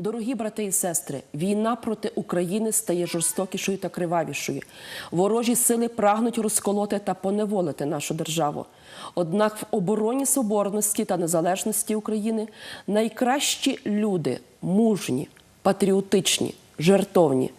Дорогі брати і сестри, війна проти України стає жорстокішою та кривавішою. Ворожі сили прагнуть розколоти та поневолити нашу державу. Однак в обороні соборності та незалежності України найкращі люди мужні, патріотичні, жертовні.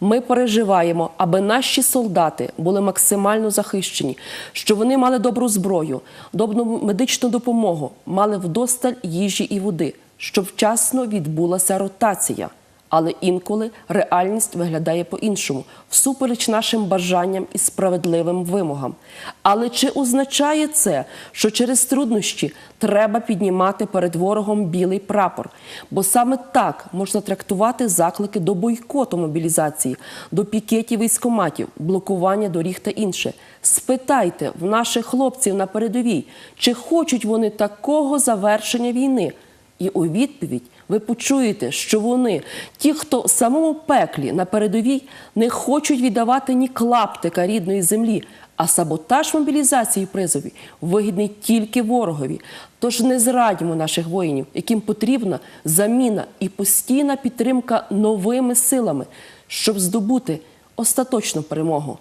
Ми переживаємо, аби наші солдати були максимально захищені, щоб вони мали добру зброю, добру медичну допомогу, мали вдосталь їжі і води, щоб вчасно відбулася ротація. Але інколи реальність виглядає по-іншому, всупереч нашим бажанням і справедливим вимогам. Але чи означає це, що через труднощі треба піднімати перед ворогом білий прапор? Бо саме так можна трактувати заклики до бойкоту мобілізації, до пікетів військоматів, блокування доріг та інше. Спитайте в наших хлопців на передовій, чи хочуть вони такого завершення війни? І у відповідь ви почуєте, що вони, ті, хто в самому пеклі на передовій, не хочуть віддавати ні клаптика рідної землі, а саботаж мобілізації призові вигідний тільки ворогові. Тож не зрадімо наших воїнів, яким потрібна заміна і постійна підтримка новими силами, щоб здобути остаточну перемогу.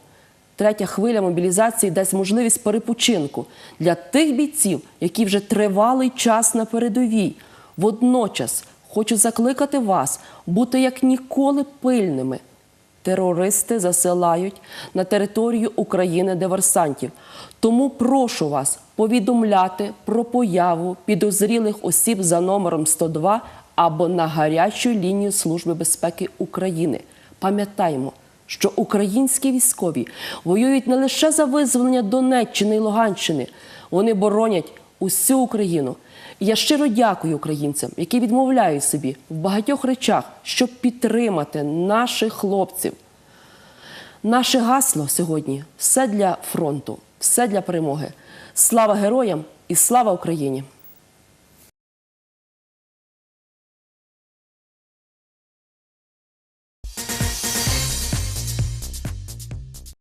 Третя хвиля мобілізації дасть можливість перепочинку для тих бійців, які вже тривалий час на передовій. Водночас хочу закликати вас бути як ніколи пильними. Терористи засилають на територію України диверсантів. Тому прошу вас повідомляти про появу підозрілих осіб за номером 102 або на гарячу лінію Служби безпеки України. Пам'ятаємо, що українські військові воюють не лише за визволення Донеччини і Луганщини, вони боронять усю Україну. Я щиро дякую українцям, які відмовляють собі в багатьох речах, щоб підтримати наших хлопців. Наше гасло сьогодні все для фронту, все для перемоги. Слава героям і слава Україні!